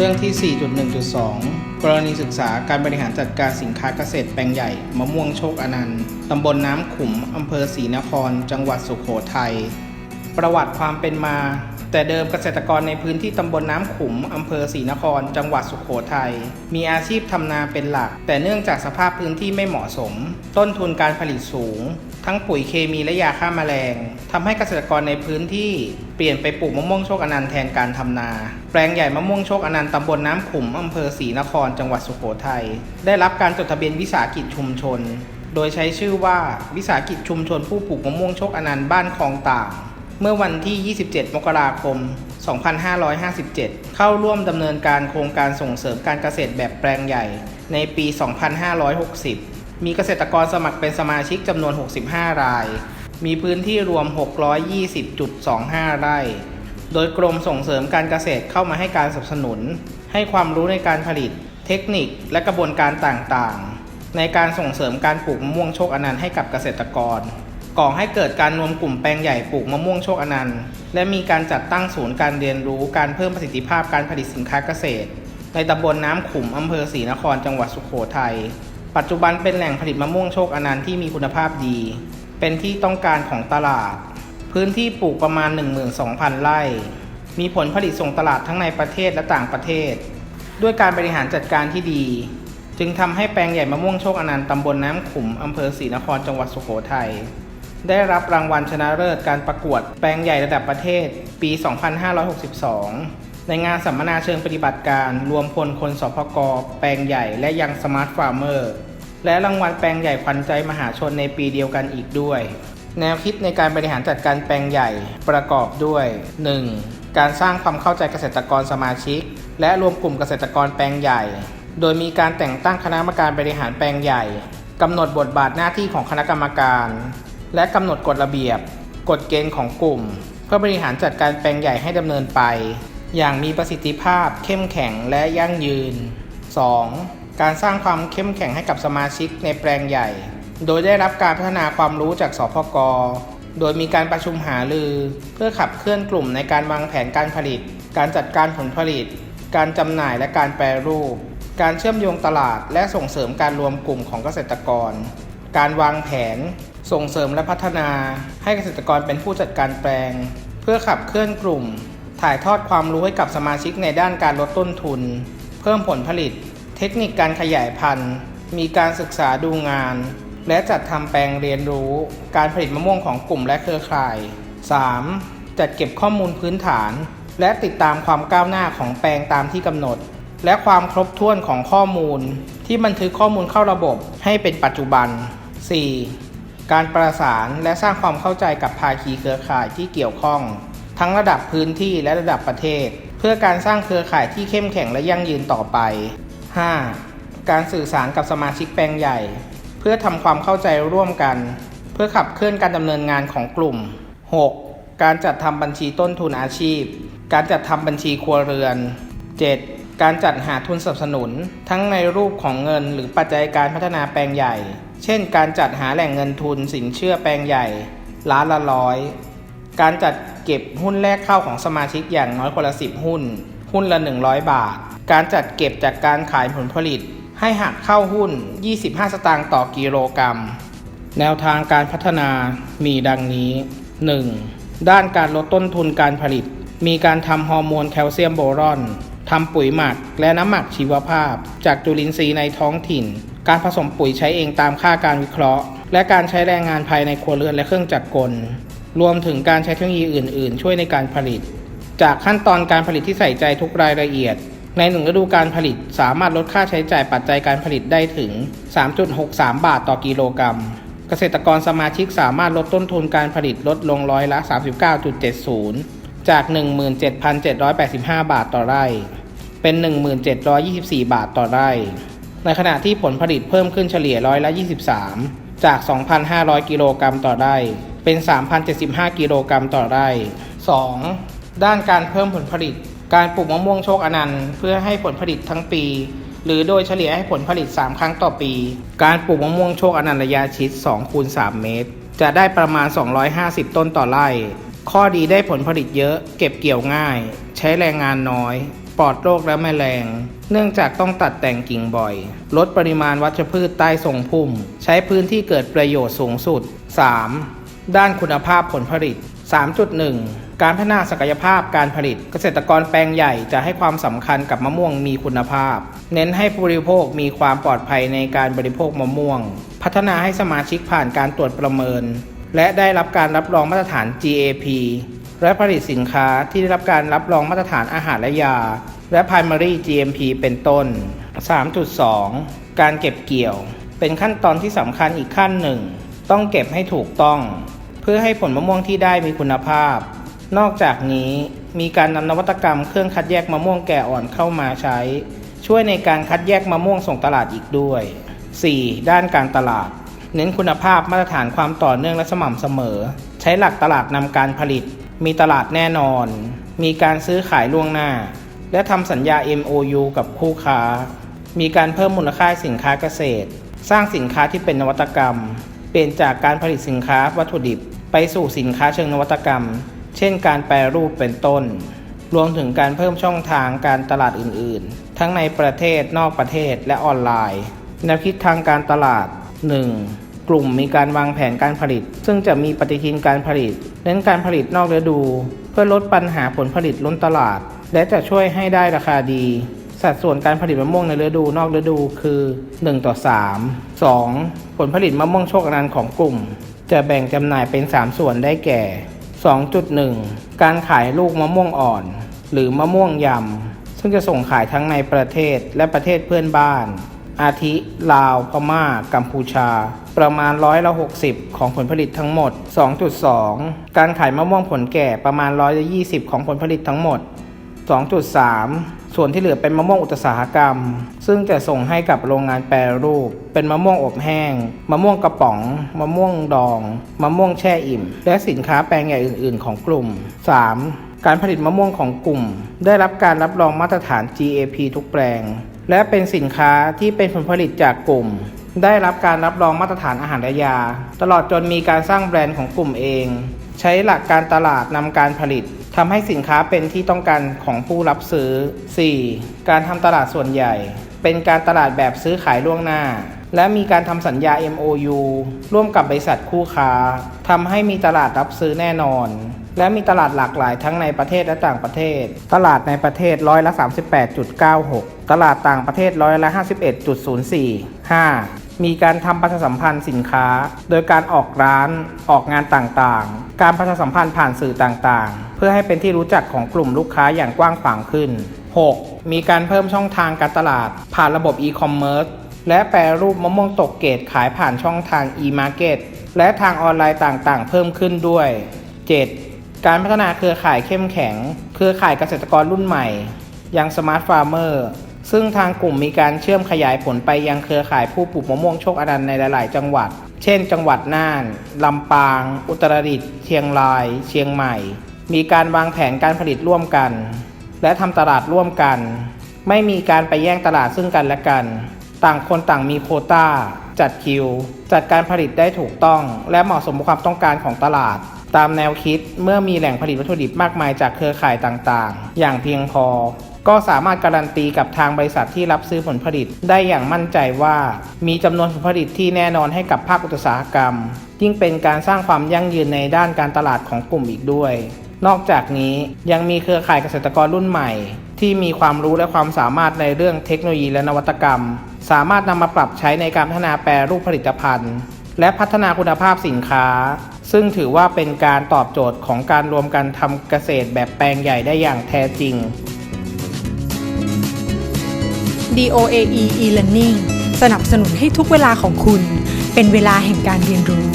เรื่องที่ 4.1.2 กรณีศึกษาการบริหารจัดการสินค้าเกษตรแปลงใหญ่มะม่วงโชคอนันต์ ตำบลน้ำขุม อำเภอศรีนคร จังหวัดสุโขทัย ประวัติความเป็นมา แต่เดิมเกษตรกรในพื้นที่ตำบลน้ำขุมอำเภอศรีนคร จังหวัดสุโขทัยมีอาชีพทำนาเป็นหลัก แต่เนื่องจากสภาพพื้นที่ไม่เหมาะสม ต้นทุนการผลิตสูง ทั้งปุ๋ยเคมีและยาฆ่าแมลงทำให้เกษตรกรในพื้นที่เปลี่ยนไปปลูกมะม่วงโชคอนันต์แทนการทำนา แปลงใหญ่มะม่วงโชคอนันต์ตำบลน้ำขุมอำเภอศรีนคร จังหวัดสุโขทัยได้รับการจดทะเบียนวิสาหกิจชุมชน โดยใช้ชื่อว่าวิสาหกิจชุมชนผู้ปลูกมะม่วงโชคอนันต์บ้านคลองต่าง เมื่อวันที่ 27 มกราคม 2557 เข้าร่วมดำเนินการโครงการส่งเสริมการเกษตรแบบแปลงใหญ่ ในปี 2560 มีเกษตรกรสมัครเป็นสมาชิกจำนวน 65 ราย มีพื้นที่รวม 620.25 ไร่ โดยกรมส่งเสริมการเกษตรเข้ามาให้การสนับสนุน ให้ความรู้ในการผลิต เทคนิคและกระบวนการต่างๆ ในการส่งเสริมการปลูกมะม่วงโชคอนันต์ให้กับเกษตรกร ก่อให้เกิดการรวมกลุ่มแปลงใหญ่ปลูกมะม่วงโชคอนันต์ และมีการจัดตั้งศูนย์การเรียนรู้การเพิ่มประสิทธิภาพการผลิตสินค้าเกษตร ในตำบลน้ำขุมอำเภอศรีนครจังหวัดสุโขทัยปัจจุบันเป็นแหล่งผลิตมะม่วงโชคอนันต์ที่มีคุณภาพดี เป็นที่ต้องการของตลาด พื้นที่ปลูกประมาณ 12,000 ไร่ มีผลผลิตส่งตลาดทั้งในประเทศและต่างประเทศ ด้วยการบริหารจัดการที่ดี จึงทำให้แปลงใหญ่มะม่วงโชคอนันต์ตำบลน้ำขุมอำเภอศรีนครจังหวัดสุโขทัย ได้รับรางวัลชนะเลิศการประกวดแปลงใหญ่ระดับประเทศปี 2562 ในงานสัมมนาเชิงปฏิบัติการ รวมพลคนสพกแปลงใหญ่และยังสมาร์ทฟาร์มเมอร์และรางวัลแปลงใหญ่ขวัญใจมหาชนในปีเดียวกันอีกด้วย แนวคิดในการบริหารจัดการแปลงใหญ่ประกอบด้วย 1. การสร้างความเข้าใจเกษตรกรสมาชิก และรวมกลุ่มเกษตรกรแปลงใหญ่ โดยมีการแต่งตั้งคณะกรรมการบริหารแปลงใหญ่กำหนดบทบาทหน้าที่ของคณะกรรมการ และกำหนดกฎระเบียบ กฎเกณฑ์ของกลุ่ม เพื่อบริหารจัดการแปลงใหญ่ให้ดำเนินไป อย่างมีประสิทธิภาพเข้มแข็งและยั่งยืน 2. การสร้างความเข้มแข็งให้กับสมาชิกในแปลงใหญ่ โดยได้รับการพัฒนาความรู้จากสพกโดยมีการประชุมหารือ เพื่อขับเคลื่อนกลุ่มในการวางแผนการผลิต การจัดการผลผลิต การจำหน่ายและการแปรรูป การเชื่อมโยงตลาดและส่งเสริมการรวมกลุ่มของเกษตรกร การวางแผน ส่งเสริมและพัฒนาให้เกษตรกรเป็นผู้จัดการแปลง เพื่อขับเคลื่อนกลุ่ม ถ่ายทอดความรู้ให้กับสมาชิกในด้านการลดต้นทุน เพิ่มผลผลิต เทคนิคการขยายพันธุ์ มีการศึกษาดูงาน และจัดทำแปลงเรียนรู้ การผลิตมะม่วงของกลุ่มและเครือข่าย 3. จัดเก็บข้อมูลพื้นฐาน และติดตามความก้าวหน้าของแปลงตามที่กำหนด และความครบถ้วนของข้อมูล ที่บันทึกข้อมูลเข้าระบบให้เป็นปัจจุบัน 4. การประสานและสร้างความเข้าใจกับภาคีเครือข่ายที่เกี่ยวข้อง ทั้งระดับพื้นที่และระดับประเทศ เพื่อการสร้างเครือข่ายที่เข้มแข็งและยั่งยืนต่อไป 5. การสื่อสารกับสมาชิกแปลงใหญ่ เพื่อทำความเข้าใจร่วมกัน เพื่อขับเคลื่อนการดำเนินงานของกลุ่ม 6. การจัดทำบัญชีต้นทุนอาชีพ การจัดทำบัญชีครัวเรือน 7. การจัดหาทุนสนับสนุน ทั้งในรูปของเงินหรือปัจจัยการพัฒนาแปลงใหญ่ เช่น การจัดหาแหล่งเงินทุนสินเชื่อแปลงใหญ่ล้านละร้อย การจัดเก็บหุ้นแรกเข้าของสมาชิกอย่างน้อยคนละ 10 หุ้น หุ้นละ 100 บาท การจัดเก็บจากการขายผลผลิต ให้หักเข้าหุ้น 25 สตางค์ต่อกิโลกรัม แนวทางการพัฒนามีดังนี้ 1. ด้านการลดต้นทุนการผลิต มีการทำฮอร์โมนแคลเซียมโบรอนทำปุ๋ยหมักและน้ำหมักชีวภาพ จากจุลินทรีย์ในท้องถิ่น การผสมปุ๋ยใช้เองตามค่าการวิเคราะห์ และการใช้แรงงานภายในครัวเรือนและเครื่องจักรกล รวมถึงการใช้เทคโนโลยีอื่น ๆ ช่วยในการผลิต จากขั้นตอนการผลิตที่ใส่ใจทุกรายละเอียด ในหนึ่งฤดูการผลิตสามารถลดค่าใช้จ่ายปัจจัยการผลิตได้ถึง 3.63 บาทต่อกิโลกรัม เกษตรกรสมาชิกสามารถลดต้นทุนการผลิตลดลงร้อยละ 39.70 จาก 17,785 บาทต่อไร่ เป็น 1724 บาทต่อไร่ ในขณะที่ผลผลิตเพิ่มขึ้นเฉลี่ยร้อยละ 23 จาก 2,500 กิโลกรัมต่อไร่ เป็น 3,075 กิโลกรัมต่อไร่ 2. ด้านการเพิ่มผลผลิต การปลูกมะม่วงโชคอนันต์เพื่อให้ผลผลิตทั้งปี หรือโดยเฉลี่ยให้ผลผลิต 3 ครั้งต่อปี การปลูกมะม่วงโชคอนันต์ระยะชิด2คูณ3เมตร จะได้ประมาณ 250 ต้นต่อไร่ ข้อดีได้ผลผลิตเยอะ เก็บเกี่ยวง่าย ใช้แรงงานน้อย ปลอดโรคและแมลง เนื่องจากต้องตัดแต่งกิ่งบ่อย ลดปริมาณวัชพืชใต้ทรงพุ่ม ใช้พื้นที่เกิดประโยชน์สูงสุด 3. ด้านคุณภาพผลผลิต 3.1การพัฒนาศักยภาพการผลิต เกษตรกรแปลงใหญ่จะให้ความสำคัญกับมะม่วงมีคุณภาพ เน้นให้ผู้บริโภคมีความปลอดภัยในการบริโภคมะม่วง พัฒนาให้สมาชิกผ่านการตรวจประเมิน และได้รับการรับรองมาตรฐาน GAP และผลิตสินค้าที่ได้รับการรับรองมาตรฐานอาหารและยา และ Primary GMP เป็นต้น 3.2 การเก็บเกี่ยว เป็นขั้นตอนที่สำคัญอีกขั้นหนึ่ง ต้องเก็บให้ถูกต้อง เพื่อให้ผลมะม่วงที่ได้มีคุณภาพ นอกจากนี้มีการนำนวัตกรรมเครื่องคัดแยกมะม่วงแก่อ่อนเข้ามาใช้ ช่วยในการคัดแยกมะม่วงส่งตลาดอีกด้วย 4. ด้านการตลาด เน้นคุณภาพมาตรฐานความต่อเนื่องและสม่ำเสมอ ใช้หลักตลาดนำการผลิต มีตลาดแน่นอน มีการซื้อขายล่วงหน้า และทำสัญญา MOU กับคู่ค้า มีการเพิ่มมูลค่าสินค้าเกษตร สร้างสินค้าที่เป็นนวัตกรรม เปลี่ยนจากการผลิตสินค้าวัตถุดิบ ไปสู่สินค้าเชิงนวัตกรรม เช่น การแปรรูปเป็นต้น รวมถึงการเพิ่มช่องทางการตลาดอื่น ๆ ทั้งในประเทศนอกประเทศและออนไลน์แนวคิดทางการตลาด 1. กลุ่มมีการวางแผนการผลิต ซึ่งจะมีปฏิทินการผลิต น้นการผลิตนอกฤดู เพื่อลดปัญหาผลผลิตล้นตลาด และจะช่วยให้ได้ราคาดี สัดส่วนการผลิตมะม่วงในฤดูนอกฤดูคือ 1 ต่อ 3 2. ผลผลิตมะม่วงโชคอนันต์ของกลุ่ม จะแบ่งจำหน่ายเป็น 3 ส่วนได้แก่ 2.1 การขายลูกมะม่วงอ่อน หรือมะม่วงยำซึ่งจะส่งขายทั้งในประเทศและประเทศเพื่อนบ้าน อาทิ ลาว พม่า กัมพูชา ประมาณร้อยละ60 ของผลผลิตทั้งหมด 2.2 การขายมะม่วงผลแก่ประมาณร้อยละ20 ของผลผลิตทั้งหมด 2.3 ส่วนที่เหลือเป็นมะม่วงอุตสาหกรรม ซึ่งจะส่งให้กับโรงงานแปรรูป เป็นมะม่วงอบแห้ง มะม่วงกระป๋อง มะม่วงดอง มะม่วงแช่อิ่ม และสินค้าแปลงใหญ่อื่น ๆ ของกลุ่ม 3. การผลิตมะม่วงของกลุ่ม ได้รับการรับรองมาตรฐาน GAP ทุกแปลง และเป็นสินค้าที่เป็นผลผลิตจากกลุ่ม ได้รับการรับรองมาตรฐานอาหารและยา ตลอดจนมีการสร้างแบรนด์ของกลุ่มเอง ใช้หลักการตลาดนำการผลิตทำให้สินค้าเป็นที่ต้องการของผู้รับซื้อ 4. การทำตลาดส่วนใหญ่ เป็นการตลาดแบบซื้อขายล่วงหน้า และมีการทำสัญญา MOU ร่วมกับบริษัทคู่ค้าทำให้มีตลาดรับซื้อแน่นอน และมีตลาดหลากหลายทั้งในประเทศและต่างประเทศ ตลาดในประเทศร้อยละ 38.96 ตลาดต่างประเทศร้อยละ 51.04 5. มีการทำประชาสัมพันธ์สินค้า โดยการออกร้าน ออกงานต่างๆ การประชาสัมพันธ์ผ่านสื่อต่างๆ เพื่อให้เป็นที่รู้จักของกลุ่มลูกค้าอย่างกว้างขวางขึ้น 6. มีการเพิ่มช่องทางการตลาด ผ่านระบบ e-commerce และแปรรูปมะม่วงตกเกตขายผ่านช่องทาง e-market และทางออนไลน์ต่างๆ เพิ่มขึ้นด้วย 7. การพัฒนาเครือข่ายเข้มแข็ง เครือข่ายเกษตรกรรุ่นใหม่ ยังสมาร์ทฟาร์มเมอร์ซึ่งทางกลุ่มมีการเชื่อมขยายผลไปยังเครือข่ายผู้ปลูกมะม่วงโชคอนันต์ในหลาย ๆ จังหวัด เช่น จังหวัดน่าน ลำปาง อุตรดิตถ์เชียงราย เชียงใหม่ มีการวางแผนการผลิตร่วมกัน และทำตลาดร่วมกัน ไม่มีการไปแย่งตลาดซึ่งกันและกัน ต่างคนต่างมีโควต้า จัดคิว จัดการผลิตได้ถูกต้อง และเหมาะสมกับความต้องการของตลาด ตามแนวคิดเมื่อมีแหล่งผลิตวัตถุดิบมากมายจากเครือข่ายต่างๆ อย่างเพียงพอ ก็สามารถการันตีกับทางบริษัทที่รับซื้อผลผลิตได้อย่างมั่นใจว่า มีจำนวนผลผลิตที่แน่นอนให้กับภาคอุตสาหกรรม ยิ่งเป็นการสร้างความยั่งยืนในด้านการตลาดของกลุ่มอีกด้วย นอกจากนี้ยังมีเครือข่ายเกษตรกรรุ่นใหม่ ที่มีความรู้และความสามารถในเรื่องเทคโนโลยีและนวัตกรรม สามารถนำมาปรับใช้ในการพัฒนาแปรรูปผลิตภัณฑ์ และพัฒนาคุณภาพสินค้า ซึ่งถือว่าเป็นการตอบโจทย์ของการรวมกันทำเกษตรแบบแปลงใหญ่ได้อย่างแท้จริง DOAE e-learning สนับสนุนให้ทุกเวลาของคุณ เป็นเวลาแห่งการเรียนรู้